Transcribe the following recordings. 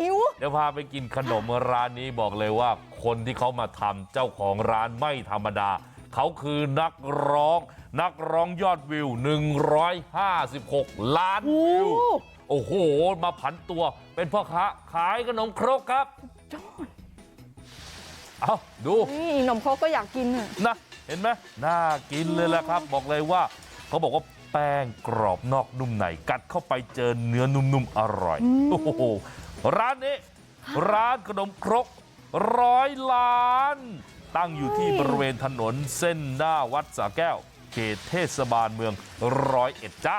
หิวเดี๋ยวพาไปกินขนมร้านนี้บอกเลยว่าคนที่เขามาทำเจ้าของร้านไม่ธรรมดาเขาคือนักร้องนักร้องยอดวิว 156 ล้านวิว โอ้โห มาผันตัวเป็นพ่อค้าขายขนมครกครับเอาดูนี่นมโคกก็อยากกินอะนะเห็นไหมน่ากินเลยแหละครับ บอกเลยว่าเขาบอกว่าแป้งกรอบนอกนุ่มในกัดเข้าไปเจอเนื้อนุ่มๆอร่อย โอ้โห ร้านนี้ร้านขนมครกร้อยล้านตั้งอยู่ที่บริเวณถนนเส้นหน้าวัดสาแก้วเขตเทศบาลเมืองร้อยเอ็ดจ้า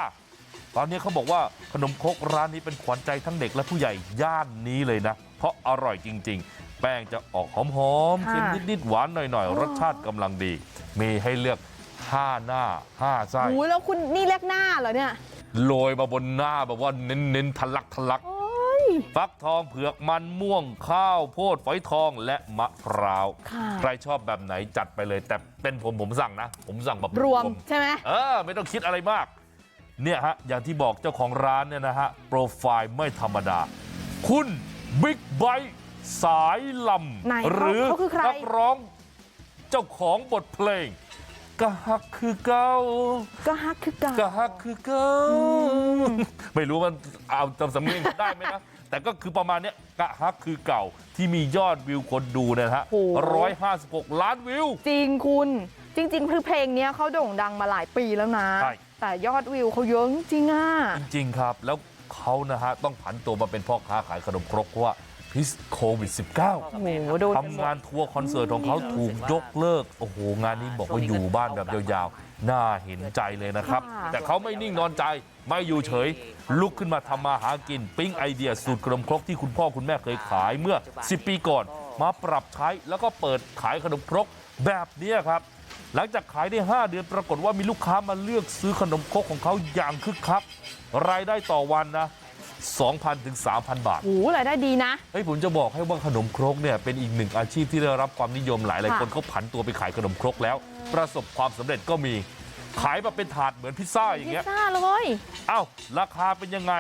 ตอนนี้เขาบอกว่าขนมครกร้านนี้เป็นขวัญใจทั้งเด็กและผู้ใหญ่ย่านนี้เลยนะ เพราะอร่อยจริง ๆ แป้งจะออกหอมๆเค็มนิดๆหวานหน่อยๆ รสชาติกำลังดี มีให้เลือก5หน้า5ไส้โอ้ยแล้วคุณนี่เรียกหน้าเหรอเนี่ยโรยมาบนหน้าแบบว่าเน้นๆทะลักทะลักโอ้ย ฟักทองเผือกมันม่วงข้าวโพดฝอยทองและมะพร้าวค่ะใครชอบแบบไหนจัดไปเลยแต่เป็นผมผมสั่งนะผมสั่งแบบรวมใช่ไหมเออไม่ต้องคิดอะไรมากเนี่ยฮะอย่างที่บอกเจ้าของร้านเนี่ยนะฮะโปรไฟล์ไม่ธรรมดา คุณบิ๊กไบสายลไหนำหรือเขาคือใครนักร้องเจ้าของบทเพลงกะฮักคือเก้าก็ฮักคือเก่ากะฮักคือเก้าไม่รู้มันเอาจำสำเนียงได้ไหมนะ แต่ก็คือประมาณเนี้ยกะฮักคือเก่าที่มียอดวิวคนดูเนยนะฮะร้อยห้าสิบหกล้านวิวจริงคุณจริงๆคือเพลงเนี้ยเขาโด่งดังมาหลายปีแล้วนะใช่แต่ยอดวิวเขาเยอะจริงๆอะจริงๆครับแล้วเขานะฮะต้องผันตัวมาเป็นพ่อค้าขายขนมครกเพราะว่า พิษโควิด -19 โอ้โหโดนทำงานทัวร์คอนเสิร์ตของเขาถูกยกเลิก โอ้โห งานนี้บอกว่าอยู่บ้านแบบยาวๆ น่าเห็นใจเลยนะครับ แต่เขาไม่นิ่งนอนใจไม่อยู่เฉย ลุกขึ้นมาทำมาหากิน ปิ๊งไอเดียสูตรขนมครกที่คุณพ่อคุณแม่เคยขายเมื่อ 10 ปีก่อน มาปรับใช้แล้วก็เปิดขายขนมครกแบบเนี้ยครับ หลังจากขายได้ 5 เดือนปรากฏว่ามีลูกค้ามาเลือกซื้อขนมครกของเขาอย่างคึกคักรายได้ต่อวันนะ 2,000ถึง3,000บาทโอ้โหรายได้ดีนะเฮ้ยผมจะบอกให้ว่าขนมครกเนี่ยเป็นอีกหนึ่งอาชีพที่ได้รับความนิยมหลายหลายค่ะคนเขาผันตัวไปขายขนมครกแล้ว ประสบความสำเร็จก็มีขายมาเป็นถาดเหมือนพิซซ่าอย่างพิซเงี้ยซ่าเลยเอ้าราคาเป็นยังไง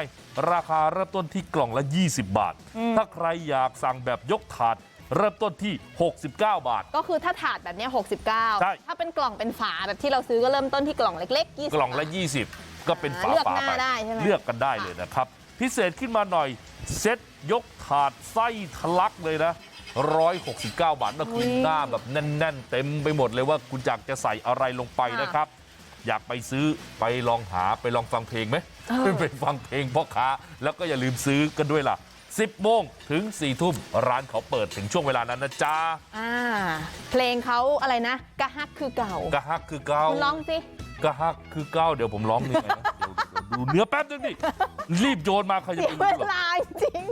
ราคาเริ่มต้นที่กล่องละ 20 บาทอืมถ้าใครอยากสั่งแบบยกถาดเริ่มต้นที่ 69 บาท ก็คือถ้าถาดแบบเนี้ยใช่69ถ้าเป็นกล่องเป็นฝาแบบที่เราซื้อก็เริ่มต้นที่กล่องเล็กๆ20กล่องละบาท20 ก็เป็นฝาเลือกฝาหน้าไปได้ใช่ไหมเลือกกันได้เลยนะครับ พิเศษขึ้นมาหน่อยเซ็ตยกถาดไส้ทะลักเลยนะ169บาทนั่นคือหน้าแบบแน่นๆเต็มไปหมดเลยว่าคุณอยากจะใส่อะไรลงไปนะครับอยากไปซื้อไปลองหาไปลองฟังเพลงไหมเออไปฟังเพลงพ่อค้าแล้วก็อย่าลืมซื้อกันด้วยล่ะ 10โมงถึง4ทุ่มร้านเขาเปิดถึงช่วงเวลานั้นนะจ๊ะอ่าเพลงเขาอะไรนะกะฮักคือเก่ากะฮักคือเก้าคุณร้องสิกะฮักคือเก้าเดี๋ยวผมร้องนี่ไงนะเดี๋ยวเดี๋ยวดูเนื้อแป๊บนึงดิรีบโยนมาใครจะเสีไปยรู้เวหรอลาจริง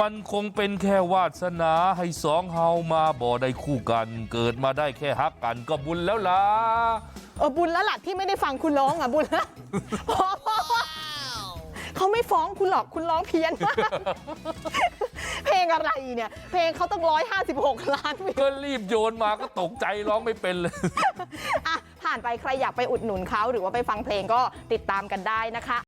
มันคงเป็นแค่วาสนาให้สองเฮามาบ่ได้คู่กัน เกิดมาได้แค่ฮักกันก็บุญแล้วล่ะเออบุญแล้วล่ะที่ไม่ได้ฟังคุณร้องอะบุญแล้วพอพอพอเขาไม่ฟ้องคุณหรอกคุณร้องเพี้ยนมากเพลงอะไรเนี่ย เพลงเขาต้องร้อยห้าสิบหกล้านวิวก็รีบโยนมาก็ตกใจร้องไม่เป็นเลยอะผ่านไปใครอยากไปอุดหนุนเขาหรือว่าไปฟังเพลงก็ติดตามกันได้นะคะ